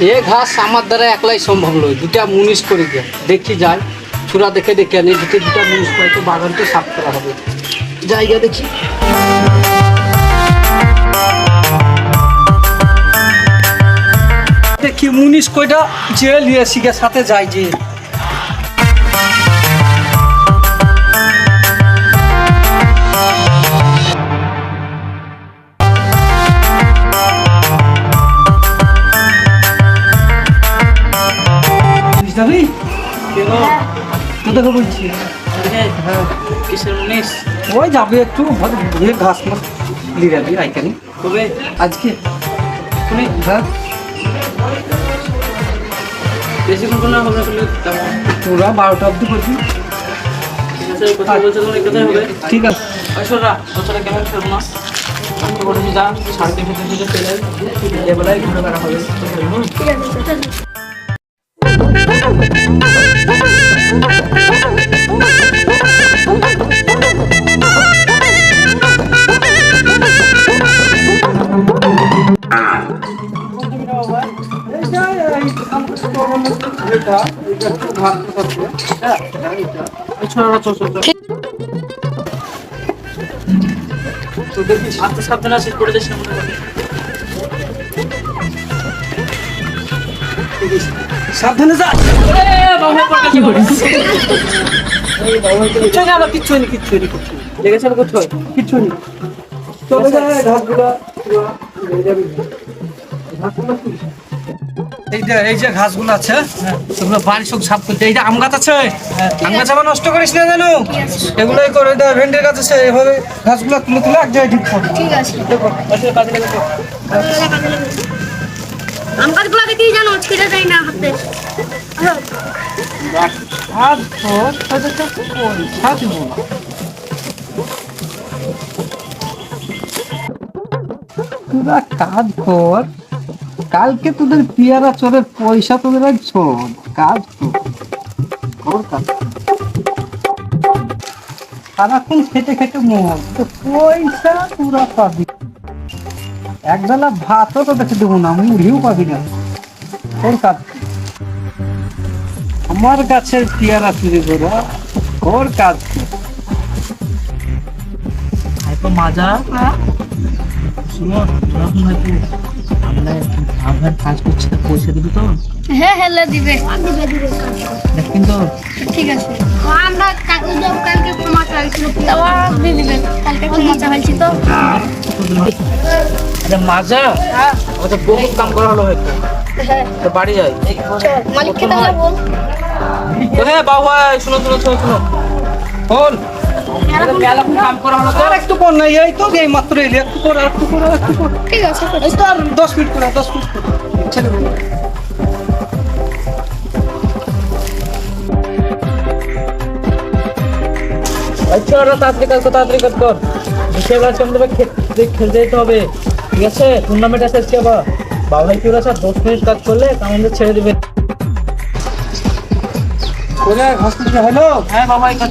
এ ঘাস আমার দ্বারা একলাই সম্ভব নয়। দুটা মুনিশ করে দিয়ে। দেখি যাই। চূড়া দেখে দেখে আনি। দুটো দুটা মুনিশ পাই তো বাগানটা সাফ করা হবে। জায়গা দেখি। দেখি মুনিশ কয়টা যে লিয়ে শিখে সাথে যাই যে। কোথাকে বলছি। হ্যাঁ কিসের উনিশ ওই যাবে একটু ঘাস মাস লিয়ে যাবি আইকানি কবে আজকে শুনি হ্যাঁ? বেশিক্ষণ না হবে তোরা বারোটা অব্দি করবি ঠিক আছে কথা বলছো তোমার কোথায় হবে। ঠিক আছে। ঐশ্বরা ঐশ্বরা কেমন খেলব না যা সাড়ে তিনটে তিনটে চলে এবেলায় ঘুরে বেড়া হবে। সাবধানে আসিস করে। সাবধানে কিচ্ছু নেই আমার কিচ্ছু নেই কিচ্ছু নেই কিচ্ছু দেখেছেন কোথায় কিচ্ছু নেই চলে যায় ঘাসগুলা এই যে এই যে ঘাসগুলো আছে সেগুলো বাড়ি সব সাফ করতে এই যে আম গাছ আছে আম গাছ আবার নষ্ট করিস না জানো? এগুলোই করে দেয় ভেন্ডির গাছ আছে এভাবে ঘাসগুলো তুলে তুলে এক জায়গায় ঠিক করবি ঠিক আছে। দেখো। আম গাছগুলো দেখেই জানো ছিঁড়ে যায় না হাতে। আর তোর তোদেরকে পয়সা দিব না। তোরা কাজ কর। কালকে তোদের পিয়ারা চোরের পয়সা তোদের আজ শোন কাজ কর কাজ। সারাক্ষণ খেটে খেটে মর। তো পয়সা তোরা পাবি। এক একবেলা ভাতও তো দেখে দেবো না মুড়িও পাবি না। তোর কাজ। আমার গাছের পেয়ারা চুরি করা ওর কাজ। মাজা। শুনো যখন হয়তো কাজ করছি পয়সা দিবি তো? হ্যাঁ হেলে দিবে দিবে। দিবে দেখ কিন্তু। ঠিক আছে। আমরা কাকু যাব কালকে ক্ষমা চাইছিল তাও দিয়ে দিবে। কালকে ক্ষমা চাইছি তো। আরে মাজা? আমাদের বহুত কাম করা হলো হয়তো। হ্যাঁ। তো বাড়ি যাই মালিককে তাহলে বল। হ্যাঁ বাবা শুনো শুনো শুনো শুনো। বল ওরা তাড়াতাড়ি কাজ কর তাড়াতাড়ি কাজ কর খেলতে যেতে হবে ঠিক আছে টুর্নামেন্ট আছে আজকে আবার বাবা কি আর দশ মিনিট কাজ করলে আমাদের ছেড়ে দেবে ওরে হসপিটাল হ্যাঁ বাবা, এই কাজ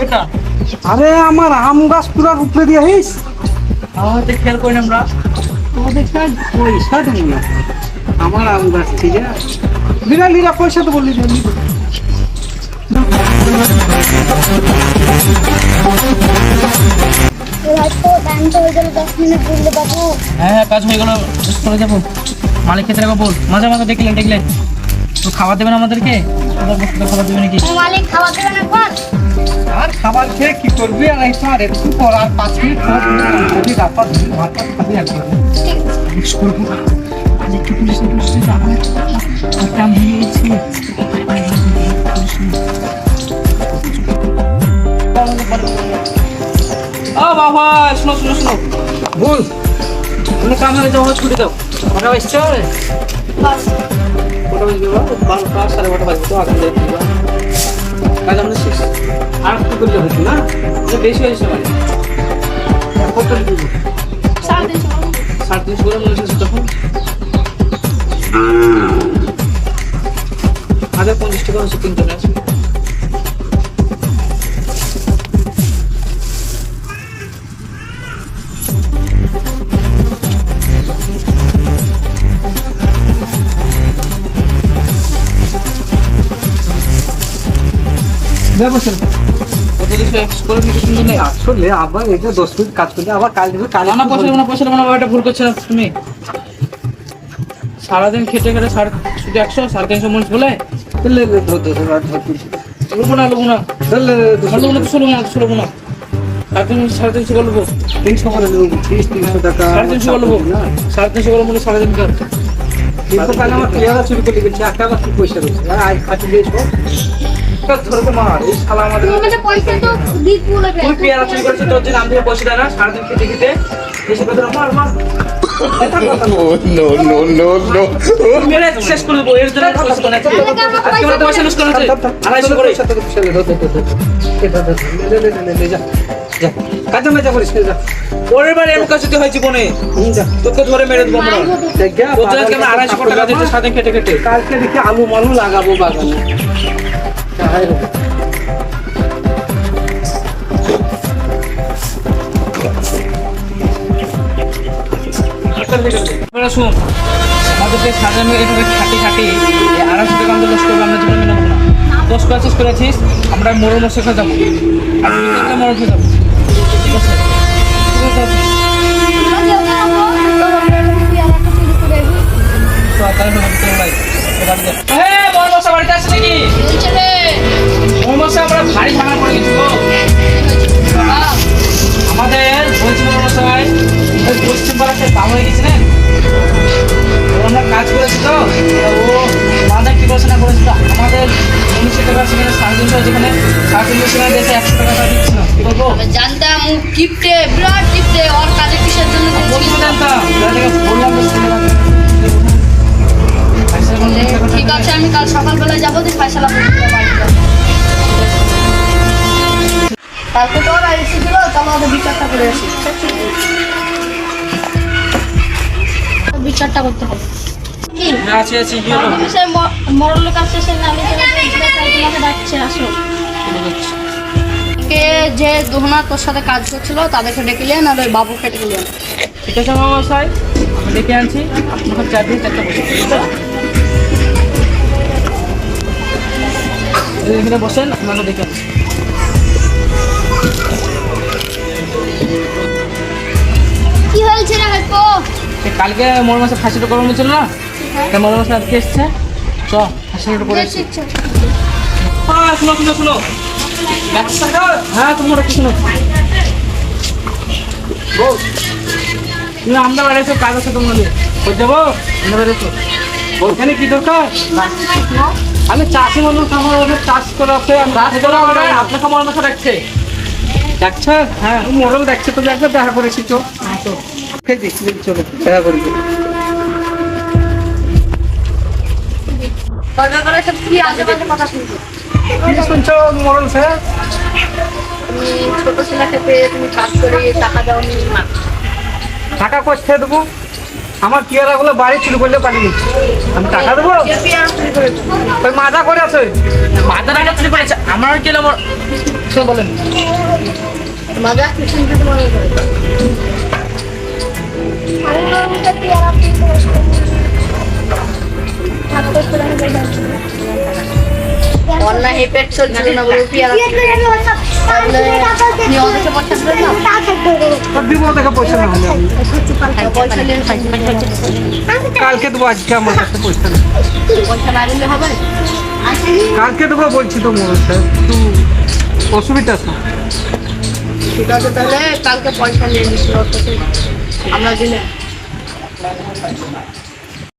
কেটা আরে আমার আম গাছ পুরা উপরে দিয়ে হিস হাতে খেয়াল করি আমরা। তোমাদের পয়সা দেবো না। আমার আম গাছ ঠিক আছে? বিড়ালিরা পয়সা তো বললি হ্যাঁ কাজ হয়ে গেল। করে যাব। মালিক ক্ষেত্রে বল। মাঝে মাঝে দেখলেন দেখলেন। তো খাবার দেবেন আমাদেরকে? খাবার দেবে নাকি? মালিক দেবেন আর খাবার খেয়ে কি করবি? আর এই আর একটু পর আর পাঁচ মিনিট পর যদি রাপাত ভাত টাত খাবি একবার ঠিক মিক্স করব আজ একটু পুলিশে পুলিশে যাব। আর কাম ও বাবা শোনো শোনো শোনো। বল তুমি কাম হয়ে যাও ছুটি দাও। কটা বাজছে কটা বাজবে? বারোটা সাড়ে বারোটা বাজবে তো আগে কাজ আমাদের শেষ আর কি করলে হতো না বেশি হয়েছে মানে সাড়ে তিনশো করে মনে হচ্ছে তখন হাজার পঞ্চাশ টাকা হচ্ছে তিনটা ম্যাচ আসলে আবার এটা দশ মিনিট কাজ করলে আবার কাল কাল না পয়সা না পয়সা না এটা ভুল করছ তুমি। সারাদিন খেটে খেটে সাড়ে শুধু একশো সাড়ে তিনশো মরিচ বলে? লুবো না লুবো না। লুবো না তো না সাড়ে তিনশো সাড়ে তিনশো বলব। তিনশো করে তিরিশ তিনশো টাকা। সাড়ে তিনশো বলব। সাড়ে তিনশো বলব সাড়ে তিনশো। কিন্তু কাল আমার পেয়ারা চুরি করে গেছে একটা কি পয়সা রয়েছে? আর আজ খাটি দিয়েছ ধরে তো মার এই শালা আমাদের পয়সা তো দিত বলে তুই পেয়ারা চুরি করেছিস তোর জন্য আমি তোকে পয়সা সারাদিন খেটে খেটে এসে কথা মার মার no, no, no, no. তুই মেরে শেষ করে দেবো এর জন্য আড়াইশো করে। কাজে মেজা করিস যা। পরের বার এরকম কাজ যদি হয় জীবনে যা। তোকে ধরে মেরে দেবো আমরা। আড়াইশো টাকা দিতে সাথে খেটে খেটে কালকে দেখি আলু মালু লাগাবো বাগানে। যাই হোক। এবার শুন আমাদেরকে সাজানো এভাবে খাটি খাটি আড়াইশো টাকা আমাদের লস করবে আমরা জীবনে মেনে না দশ প্যাচেস করেছিস আমরা মোড় মশে খেয়ে যাব। মোড় খেয়ে যাব। ঠিক আছে? বাড়িতে নাকি? আমরা ভারী ঝামেলা করে গেছি গো? আমাদের বলছি মোড় মশাই ওই পশ্চিম পাড়াতে গেছিলেন? ও আমরা কাজ করেছি তো ও আমাদের কি না আমাদের উনিশশো টাকা সেখানে সাড়ে তিনশো যেখানে সাড়ে তিনশো সেখানে দেশে একশো টাকা দিচ্ছিল। কি করব জানতাম ও কিপটে বিরাট কিপটে ওর কাজে কিসের জন্য বলছি জানতাম বললাম ঠিক আছে আমি কাল যাব তুই ফয়সালা কালকে তো ওরা ওদের বিচারটা করে আসি। বিচারটা করতে হবে। কি? হ্যাঁ, আছি আছি কি হলো সে মরলের কাছে সে নামি তোমাকে ডাকছে আসো। কে যে দোহনা তোর সাথে কাজ করছিল তাদেরকে ডেকে নিয়ে না ওই বাবুকে ডেকে নিয়ে ঠিক আছে মামা সাহেব আমি ডেকে আনছি আপনার চার দিন চারটা বসে। এখানে বসেন আপনাকে ডেকে আনছি কি হয়েছে রে ভাইপো কালকে মোর মাসে ফাঁসিটা করানো ছিল না? তা মোর মাসে আজকে এসছে। চ ফাঁসিটা করে হ্যাঁ শুনো শুনো শুনো। হ্যাঁ তোমরা কি শুনো? তুমি আমরা বাড়িতে কাজ আছে তোমাদের। যাব? আমরা বাড়িতে ওখানে কি দরকার? আমি চাষি মানুষ আমার ওদের চাষ করা আছে চাষ করা আপনাকে আমার রাখছে ডাকছেন হ্যাঁ। মোড়ল দেখছে তো দেখবে দেখা করেছি তো। দেখছি চলো দেখা করি। শুনছো স্যার? তুমি ছোট ছেলেকে পেয়ে তুমি কাজ করে টাকা দাও টাকা কোথায় দেবো? আমার পেয়ারাগুলো বাড়ি চুরি করলে পালিয়ে গেছে। আমি টাকা দেবো? পেয়ারা ওই মাজা করে আছে। মাথা টাকা চুরি করেছে। আমার কি আমার সে বলেন। মজা কিছু মনে অন্যায় এই চলছিল না বলে পেয়ারা আপনি পয়সা দেবেন না সব দিব দেখে পয়সা না? হলে পয়সা নিয়ে কালকে দেবো আজকে আমার কাছে পয়সা নেই। পয়সা না দিলে হবে? কালকে দেবো বলছি তো মোড়ল স্যার একটু অসুবিধা আছে। ঠিক আছে তাহলে কালকে পয়সা নিয়ে নিচ্ছি ওর আমরা দিলে।